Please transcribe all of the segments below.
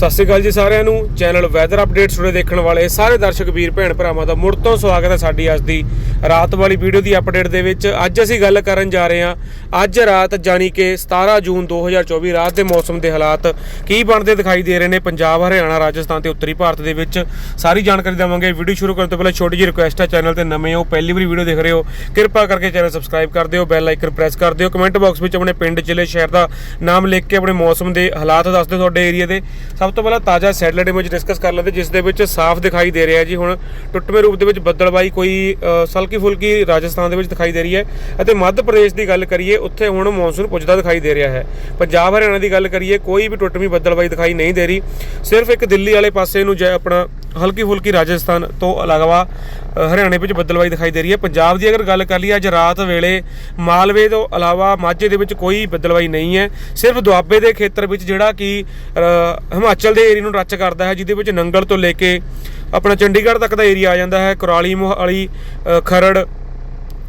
ਸਤਿ ਸ਼੍ਰੀ ਅਕਾਲ ਜੀ ਸਾਰਿਆਂ ਨੂੰ। ਚੈਨਲ ਵੈਦਰ ਅਪਡੇਟਸ ਟੁਡੇ ਦੇਖਣ ਵਾਲੇ ਸਾਰੇ ਦਰਸ਼ਕ, ਵੀਰ, ਭੈਣ, ਭਰਾਵਾਂ ਦਾ ਮੁੜ ਤੋਂ ਸਵਾਗਤ ਹੈ ਸਾਡੀ ਅੱਜ ਦੀ ਰਾਤ ਵਾਲੀ ਵੀਡੀਓ ਦੀ ਅਪਡੇਟ ਦੇ ਵਿੱਚ ਅੱਜ ਅਸੀਂ ਗੱਲ ਕਰਨ ਜਾ ਰਹੇ ਹਾਂ। ਅੱਜ ਰਾਤ ਜਾਨੀ ਕਿ 17 ਜੂਨ 2024 ਰਾਤ ਦੇ ਮੌਸਮ ਦੇ ਹਾਲਾਤ ਕੀ ਬਣਦੇ ਦਿਖਾਈ ਦੇ ਰਹੇ ਨੇ ਪੰਜਾਬ, ਹਰਿਆਣਾ, ਰਾਜਸਥਾਨ ਤੇ ਉੱਤਰੀ ਭਾਰਤ ਦੇ ਵਿੱਚ। ਸਾਰੀ ਜਾਣਕਾਰੀ ਦੇਵਾਂਗੇ। ਵੀਡੀਓ ਸ਼ੁਰੂ ਕਰਨ ਤੋਂ ਪਹਿਲਾਂ ਛੋਟੀ ਜਿਹੀ ਰਿਕੁਐਸਟ ਹੈ ਚੈਨਲ ਤੇ ਨਵੇਂ ਹੋ, ਪਹਿਲੀ ਵਾਰੀ ਵੀਡੀਓ ਦੇਖ ਰਹੇ ਹੋ, ਕਿਰਪਾ ਕਰਕੇ ਚੈਨਲ ਸਬਸਕ੍ਰਾਈਬ ਕਰ ਦਿਓ ਬੈਲ ਆਈਕਨ ਪ੍ਰੈਸ ਕਰ ਦਿਓ। ਕਮੈਂਟ ਬਾਕਸ ਵਿੱਚ ਆਪਣੇ ਪਿੰਡ, ਜ਼ਿਲ੍ਹੇ, ਸ਼ਹਿਰ ਦਾ ਨਾਮ ਲਿਖ ਕੇ ਆਪਣੇ ਮੌਸਮ ਦੇ ਹਾਲਾਤ ਦੱਸ ਦਿਓ ਤੁਹਾਡੇ ਏਰੀਆ ਦੇ। ਸਭ ਤੋਂ ਪਹਿਲਾਂ ਤਾਜ਼ਾ ਸੈਟਲਾਈਟ ਇਮੇਜ ਡਿਸਕਸ ਕਰ ਲੈਂਦੇ, ਜਿਸ ਦੇ ਵਿੱਚ ਸਾਫ਼ ਦਿਖਾਈ ਦੇ ਰਿਹਾ ਜੀ। ਹੁਣ ਟੁੱਟਵੇਂ ਰੂਪ ਦੇ ਵਿੱਚ ਬੱਦਲਬਾਈ ਕੋਈ ਸਲ ਹਲਕੀ ਫੁਲਕੀ ਰਾਜਸਥਾਨ ਦੇ ਵਿੱਚ ਦਿਖਾਈ ਦੇ ਰਹੀ ਹੈ ਅਤੇ ਮੱਧ ਪ੍ਰਦੇਸ਼ ਦੀ ਗੱਲ ਕਰੀਏ, ਉੱਥੇ ਹੁਣ ਮੌਨਸੂਨ ਪੁੱਜਦਾ ਦਿਖਾਈ ਦੇ ਰਿਹਾ ਹੈ। ਪੰਜਾਬ, ਹਰਿਆਣਾ ਦੀ ਗੱਲ ਕਰੀਏ, ਕੋਈ ਵੀ ਟੁੱਟਵੀਂ ਬੱਦਲਬਾਈ ਦਿਖਾਈ ਨਹੀਂ ਦੇ ਰਹੀ। ਸਿਰਫ ਇੱਕ ਦਿੱਲੀ ਵਾਲੇ ਪਾਸੇ ਨੂੰ ਜੇ ਆਪਣਾ ਹਲਕੀ ਫੁਲਕੀ ਰਾਜਸਥਾਨ ਤੋਂ ਇਲਾਵਾ ਹਰਿਆਣੇ ਵਿੱਚ ਬੱਦਲਬਾਈ ਦਿਖਾਈ ਦੇ ਰਹੀ ਹੈ। ਪੰਜਾਬ ਦੀ ਅਗਰ ਗੱਲ ਕਰ ਲਈਏ, ਅੱਜ ਰਾਤ ਵੇਲੇ ਮਾਲਵੇ ਤੋਂ ਇਲਾਵਾ ਮਾਝੇ ਦੇ ਵਿੱਚ ਕੋਈ ਬੱਦਲਬਾਈ ਨਹੀਂ ਹੈ। ਸਿਰਫ ਦੁਆਬੇ ਦੇ ਖੇਤਰ ਵਿੱਚ ਜਿਹੜਾ ਕਿ ਹਿਮਾਚਲ ਦੇ ਏਰੀਆ ਨੂੰ ਟੱਚ ਕਰਦਾ ਹੈ, ਜਿਹਦੇ ਵਿੱਚ ਨੰਗਲ ਤੋਂ ਲੈ ਕੇ ਆਪਣਾ ਚੰਡੀਗੜ੍ਹ ਤੱਕ ਦਾ ਏਰੀਆ ਆ ਜਾਂਦਾ ਹੈ ਕੁਰਾਲੀ ਮੋਹਾਲੀ ਖਰੜ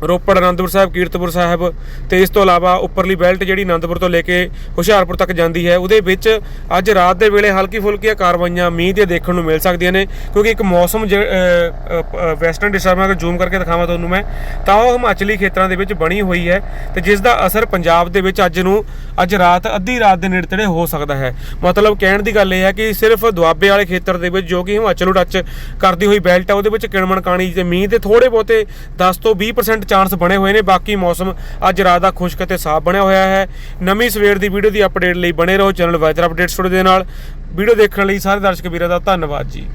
ਰੋਪੜ, ਅਨੰਦਪੁਰ ਸਾਹਿਬ, ਕੀਰਤਪੁਰ ਸਾਹਿਬ ਤੇ ਇਸ ਤੋਂ ਇਲਾਵਾ ਉੱਪਰਲੀ ਬੈਲਟ ਜਿਹੜੀ ਅਨੰਦਪੁਰ ਤੋਂ ਲੈ ਕੇ ਹੁਸ਼ਿਆਰਪੁਰ ਤੱਕ ਜਾਂਦੀ ਹੈ। ਉਹਦੇ ਵਿੱਚ ਅੱਜ ਰਾਤ ਦੇ ਵੇਲੇ ਹਲਕੀ ਫੁਲਕੀਆਂ ਕਾਰਵਾਈਆਂ ਮੀਂਹ ਦੇ ਦੇਖਣ ਨੂੰ ਮਿਲ ਸਕਦੀਆਂ ਨੇ ਕਿਉਂਕਿ ਇੱਕ ਮੌਸਮ ਵੈਸਟਰਨ ਡਿਸਟਰਬੈਂਸ ਅਗਰ ਜ਼ੂਮ ਕਰਕੇ ਦਿਖਾਵਾਂ ਤੁਹਾਨੂੰ ਮੈਂ, ਤਾਂ ਉਹ ਹਿਮਾਚਲੀ ਖੇਤਰਾਂ ਦੇ ਵਿੱਚ ਬਣੀ ਹੋਈ ਹੈ ਤੇ ਜਿਸ ਦਾ ਅਸਰ ਪੰਜਾਬ ਦੇ ਵਿੱਚ ਅੱਜ ਨੂੰ ਅੱਜ ਰਾਤ, ਅੱਧੀ ਰਾਤ ਦੇ ਨੇੜੇ ਤੇੜੇ ਹੋ ਸਕਦਾ ਹੈ। ਮਤਲਬ ਕਹਿਣ ਦੀ ਗੱਲ ਇਹ ਹੈ ਕਿ ਸਿਰਫ ਦੁਆਬੇ ਵਾਲੇ ਖੇਤਰ ਦੇ ਵਿੱਚ ਜੋ ਕਿ ਹਿਮਾਚਲ ਨੂੰ ਟੱਚ ਕਰਦੀ ਹੋਈ ਬੈਲਟ ਹੈ ਉਹਦੇ ਵਿੱਚ ਕਿਣਮਣਕਾਣੀ ਤੇ ਮੀਂਹ ਦੇ ਥੋੜੇ ਬਹੁਤੇ 10 ਤੋਂ 20% ਚਾਂਸ ਬਣੇ ਹੋਏ ਨੇ। ਬਾਕੀ ਮੌਸਮ ਅੱਜ ਰਾਤ ਦਾ ਖੁਸ਼ਕ ਅਤੇ ਸਾਫ਼ ਬਣਿਆ ਹੋਇਆ ਹੈ। ਨਵੀਂ ਸਵੇਰ ਦੀ ਵੀਡੀਓ ਦੀ ਅਪਡੇਟ ਲਈ ਬਣੇ ਰਹੋ। ਚੈਨਲ ਵੈਦਰ ਅਪਡੇਟਸ ਦੇ ਨਾਲ। ਵੀਡੀਓ ਦੇਖਣ ਲਈ ਸਾਰੇ ਦਰਸ਼ਕ ਵੀਰਾਂ ਦਾ ਧੰਨਵਾਦ ਜੀ।